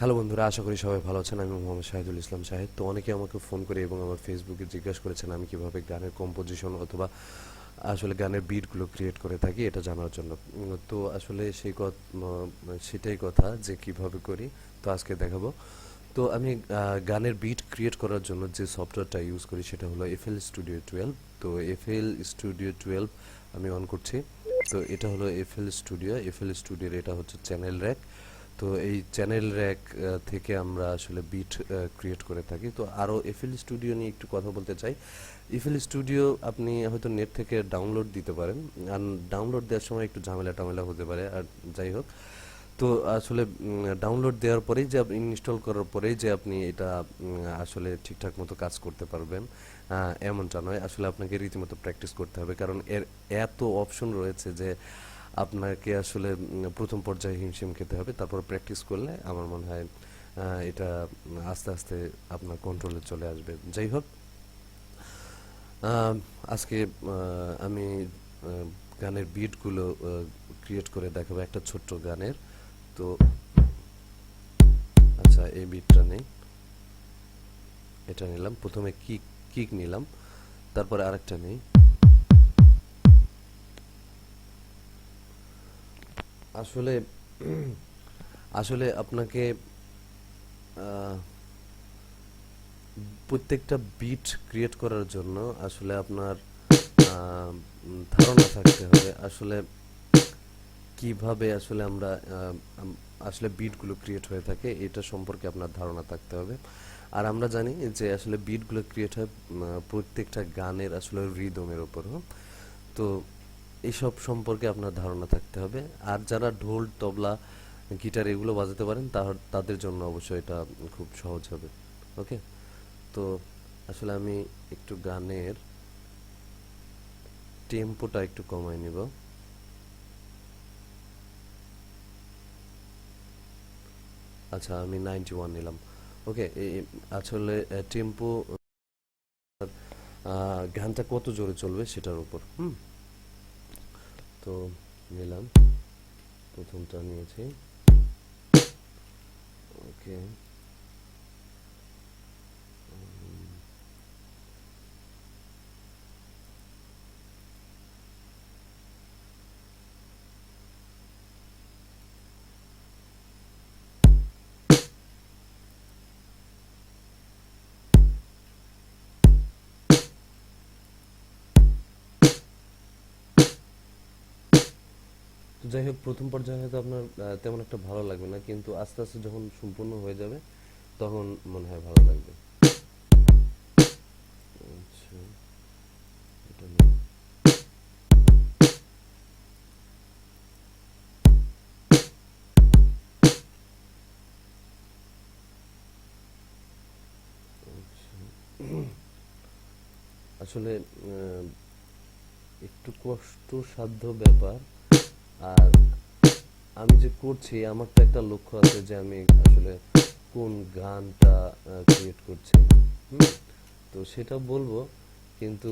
Hello বন্ধুরা, আশা করি সবাই ভালো আছেন। আমি মোহাম্মদ শাহিদুল ইসলাম শাহিদ তো অনেকে আমাকে ফোন করে এবং আমার ফেসবুকে জিজ্ঞাসা করেছেন আমি কীভাবে গানের কম্পোজিশন অথবা আসলে গানের বিটগুলো ক্রিয়েট করে থাকি, এটা জানার জন্য। তো আসলে সেই সেটাই কথা যে কীভাবে করি, তো আজকে দেখাবো। তো আমি গানের বিট ক্রিয়েট করার জন্য যে সফটওয়্যারটা ইউজ করি, সেটা হলো এফএল স্টুডিও টুয়েলভ তো এফএল স্টুডিও টুয়েলভ আমি অন করছি। তো এটা হলো এফএল স্টুডিও এফএল স্টুডিওর এটা হচ্ছে চ্যানেল র্যাক তো এই চ্যানেল র্যাক থেকে আমরা আসলে বিট ক্রিয়েট করে থাকি। তো আরও এফএল স্টুডিও নিয়ে একটু কথা বলতে চাই। এফএল স্টুডিও আপনি হয়তো নেট থেকে ডাউনলোড দিতে পারেন। আর ডাউনলোড দেওয়ার সময় একটু ঝামেলা টামেলা হতে পারে। আর যাই হোক, তো আসলে ডাউনলোড দেওয়ার পরেই যে আপনি ইনস্টল করার পরেই যে আপনি এটা আসলে ঠিকঠাক মতো কাজ করতে পারবেন এমনটা নয়। আসলে আপনাকে রীতিমতো প্র্যাকটিস করতে হবে। কারণ এর এত অপশন রয়েছে যে আপনাকে আসলে প্রথম পর্যায়ে হিমশিম খেতে হবে, তারপর প্র্যাকটিস করলে আমার মনে হয় এটা আস্তে আস্তে আপনার কন্ট্রোলে চলে আসবে। যাই হোক আজকে আমি গানের বিটগুলো ক্রিয়েট করে দেখাবো একটা ছোট্ট গানের। তো আচ্ছা এই বিটটা নেই। এটা নিলাম, প্রথমে কিক কিক নিলাম, তারপরে আরেকটা নেই। আসলে আসলে আপনাকে প্রত্যেকটা বিট ক্রিয়েট করার জন্য আসলে আপনার ধারণা থাকতে হবে আসলে কীভাবে আসলে আমরা আসলে বিটগুলো ক্রিয়েট হয়ে থাকে, এটা সম্পর্কে আপনার ধারণা থাকতে হবে আর আমরা জানি যে আসলে বিটগুলো ক্রিয়েট হয় প্রত্যেকটা গানের আসলে রিদমের ওপর। তো এইসব সম্পর্কে আপনার ধারণা থাকতে হবে। আর যারা ঢোল, তবলা, গিটার এগুলো বাজাতে পারেন তাদের জন্য অবশ্যই এটা খুব সহজ হবে। ওকে? তো আসলে আমি একটু গানের টেম্পোটা একটু কমাই নিব। আচ্ছা আমি নাইনটি ওয়ান নিলাম। ওকে আসলে টেম্পো গানটা কত জোরে চলবে সেটার উপর, হুম? তো নিলাম প্রথমটা নিয়েছি। ওকে। তো যাই হোক, প্রথম পর্যায়ে হয়তো আপনার তেমন একটা ভালো লাগবে না, কিন্তু আস্তে আস্তে যখন সম্পূর্ণ হয়ে যাবে, তখন মনে হয় ভালো লাগবে। আচ্ছা আচ্ছা। আসলে একটু কষ্টসাধ্য ব্যাপার। আর আমি যে করছি আমার তো একটা লক্ষ্য আছে যে আমি আসলে কোন গানটা ক্রিয়েট করছি। হুম? তো সেটা বলব, কিন্তু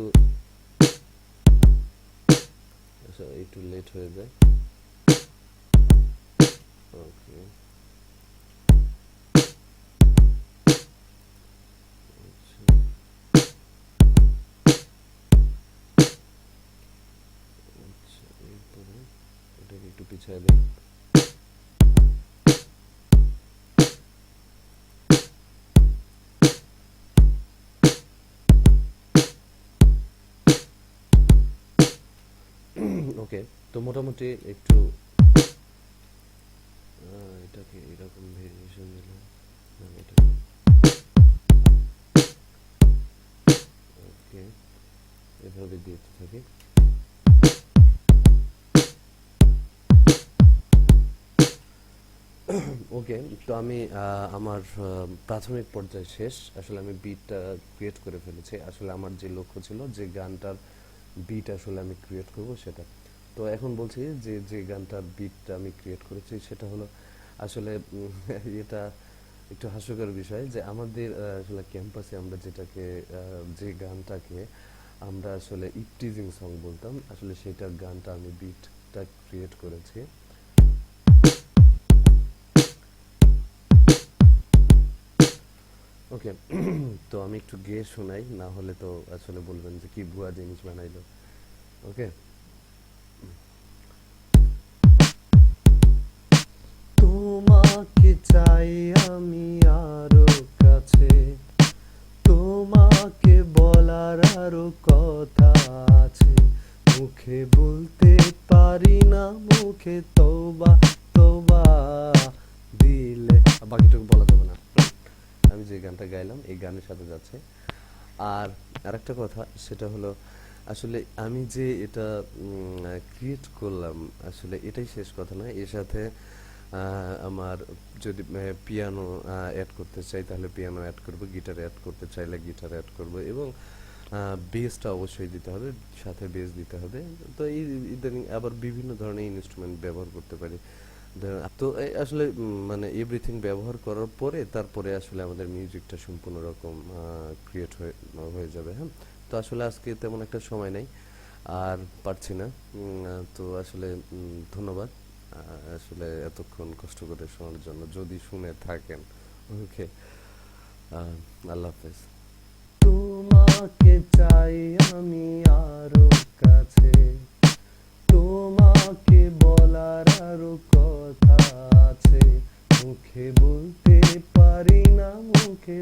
আচ্ছা একটু লেট হয়ে যায়। ওকে একটু পিছিয়ে দিই। ওকে তো মোটামুটি একটু এটাকে এরকম ভেরিয়েশন দিলে, না, এটা ওকে এভাবে দিতে থাকি। ওকে তো আমি আমার প্রাথমিক পর্যায়ে শেষ। আসলে আমি বিটটা ক্রিয়েট করে ফেলেছি। আসলে আমার যে লক্ষ্য ছিল, যে গানটার বিট আসলে আমি ক্রিয়েট করব সেটা। তো এখন বলছি যে যে গানটার বিটটা আমি ক্রিয়েট করেছি, সেটা হলো আসলে এটা একটু হাস্যকর বিষয় যে আমাদের আসলে ক্যাম্পাসে আমরা যেটাকে যে গানটাকে আমরা আসলে ইপটিজিং সং বলতাম, আসলে সেটার গানটা আমি বিটটা ক্রিয়েট করেছি। ওকে তো আমি একটু গেয়ে শোনাই না হলে তো আসলে বলবেন যে কি ভুয়া জিনিস বানাইলো। ওকে তোমাকে চাই আমি আরও কাছে। তোমাকে বলার আরও কথা আছে। মুখে বলতে পারি না মুখে তোবা তোবা দিলে। বাকিটুকু বলা যাবে আমি যে গানটা গাইলাম, এই গানের সাথে যাচ্ছে। আর আরেকটা কথা, সেটা হলো, আসলে আমি যে এটা ক্রিয়েট করলাম, আসলে এটাই শেষ কথা না এর সাথে আমার যদি পিয়ানো অ্যাড করতে চাই, তাহলে পিয়ানো অ্যাড করব গিটার অ্যাড করতে চাইলে গিটার অ্যাড করব এবং বেসটা অবশ্যই দিতে হবে, সাথে বেস দিতে হবে। তো এই ইদানিং আবার বিভিন্ন ধরনের ইনস্ট্রুমেন্ট ব্যবহার করতে পারি। তো আসলে মানে এভরিথিং ব্যবহার করার পরে তারপরে আসলে আমাদের মিউজিকটা সম্পূর্ণ রকম ক্রিয়েট হয়ে হয়ে যাবে হ্যাঁ? তো আসলে আজকে তেমন একটা সময় নেই, আর পারছি না তো আসলে ধন্যবাদ আসলে এতক্ষণ কষ্ট করে শোনার জন্য, যদি শুনে থাকেন, ওকে আল্লাহ হাফেজ। তোমাকে চাই আমি আরও কাছে। তোমাকে বলার আরও কথা আছে। মুখে বলতে পারি না মুখে